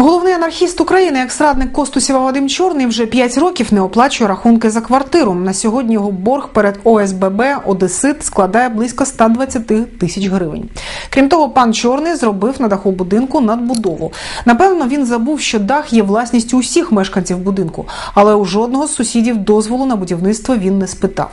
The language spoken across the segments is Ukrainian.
Головний анархіст України, екс-радник Костусєва Вадим Чорний, вже 5 років не оплачує рахунки за квартиру. На сьогодні його борг перед ОСББ Одесит складає близько 120 тисяч гривень. Крім того, пан Чорний зробив на даху будинку надбудову. Напевно, він забув, що дах є власністю усіх мешканців будинку, але у жодного з сусідів дозволу на будівництво він не спитав.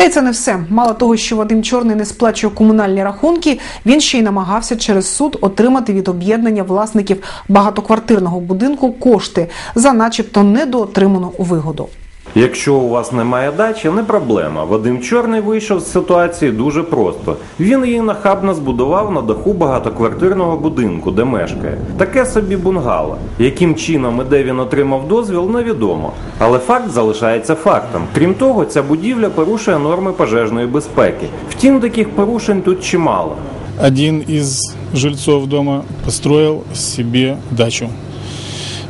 Та й це не все. Мало того, що Вадим Чорний не сплачує комунальні рахунки, він ще й намагався через суд отримати від об'єднання власників багатоквартирного будинку кошти за, начебто, недоотриману вигоду. Якщо у вас немає дачі, не проблема. Вадим Чорний вийшов з ситуації дуже просто. Він її нахабно збудував на даху багатоквартирного будинку, де мешкає. Таке собі бунгало. Яким чином і де він отримав дозвіл, невідомо. Але факт залишається фактом. Крім того, ця будівля порушує норми пожежної безпеки. Втім, таких порушень тут чимало. один из жильцов дома построил себе дачу.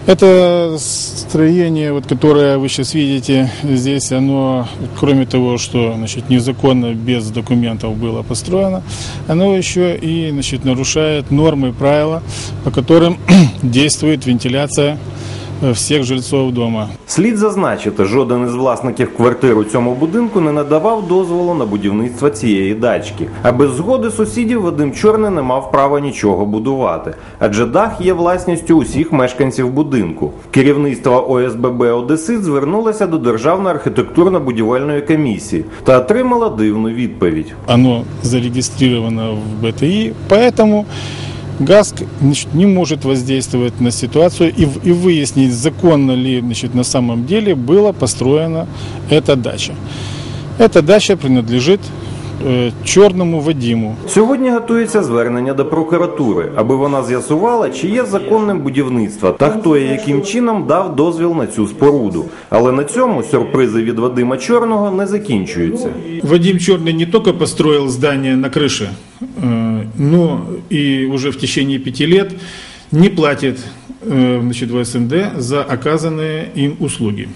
Это строение, вот, которое вы сейчас видите здесь, оно, кроме того, что значит, незаконно, без документов было построено, оно еще и значит, нарушает нормы и правила, по которым действует вентиляция э, всех жильцов. Слід зазначити, жоден із власників квартир у цьому будинку не надавав дозволу на будівництво цієї дачки. А без згоди сусідів Вадим Чорний не мав права нічого будувати, адже дах є власністю усіх мешканців будинку. Керівництво ОСББ Одесит звернулося до Державної архітектурно-будівельної комісії та отримала дивну відповідь. Оно зарегистрировано в БТИ, поэтому ГАСК значит, не может воздействовать на ситуацию и, в- и выяснить, законно ли значит, на самом деле была построена эта дача. Эта дача принадлежит э, черному Вадиму. Сьогодні готується звернення до прокуратури, аби вона з'ясувала, чи є законним будівництво та хто і яким чином дав дозвіл на цю споруду. Але на цьому сюрпризи від Вадима Чорного не закінчуються. Вадим Черный не только построил здание на крыше, э, но и уже в течение пяти лет не платит э, значит, в СНД за оказанные им услуги.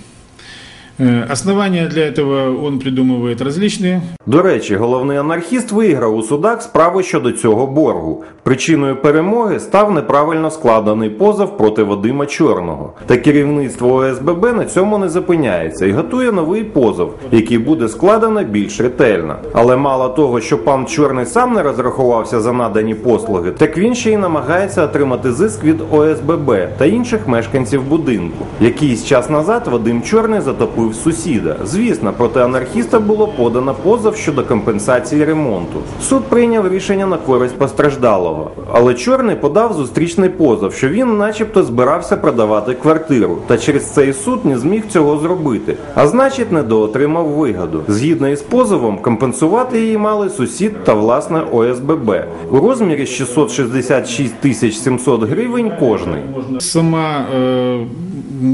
Э, Основания для этого он придумывает различные. До речі, головний анархіст виграв у судах справу щодо цього боргу. Причиною перемоги став неправильно складений позов проти Вадима Чорного. Та керівництво ОСББ на цьому не зупиняється і готує новий позов, який буде складено більш ретельно. Але мало того, що пан Чорний сам не розрахувався за надані послуги, так він ще й намагається отримати зиск від ОСББ та інших мешканців будинку. Якийсь час назад Вадим Чорний затопив сусіда. Звісно, проти анархіста було подано позов щодо компенсації ремонту. Суд прийняв рішення на користь постраждалого, але Чорний подав зустрічний позов, що він, начебто, збирався продавати квартиру, та через цей суд не зміг цього зробити, а значить, недоотримав вигоду. Згідно із позовом, компенсувати її мали сусід та власне ОСББ у розмірі 666 тисяч 700 гривень кожний. Сама э,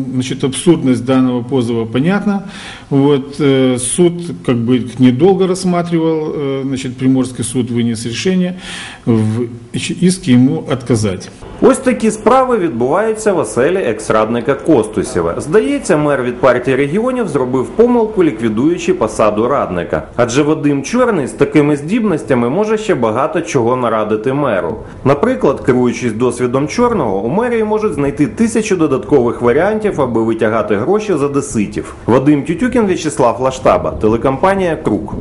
значит, абсурдность данного позова понятна. Вот, э, суд как бы недолго рассматривал, э, значит, Приморский суд вынес решение в иске ему отказать. Ось такі справи відбуваються в оселі екс-радника Костусєва. Здається, мер від партії регіонів зробив помилку, ліквідуючи посаду радника. Адже Вадим Чорний з такими здібностями може ще багато чого нарадити меру. Наприклад, керуючись досвідом чорного, у мерії можуть знайти тисячу додаткових варіантів, аби витягати гроші з одеситів. Вадим Тютюкін, В'ячеслав Лаштаба, телекомпанія Круг.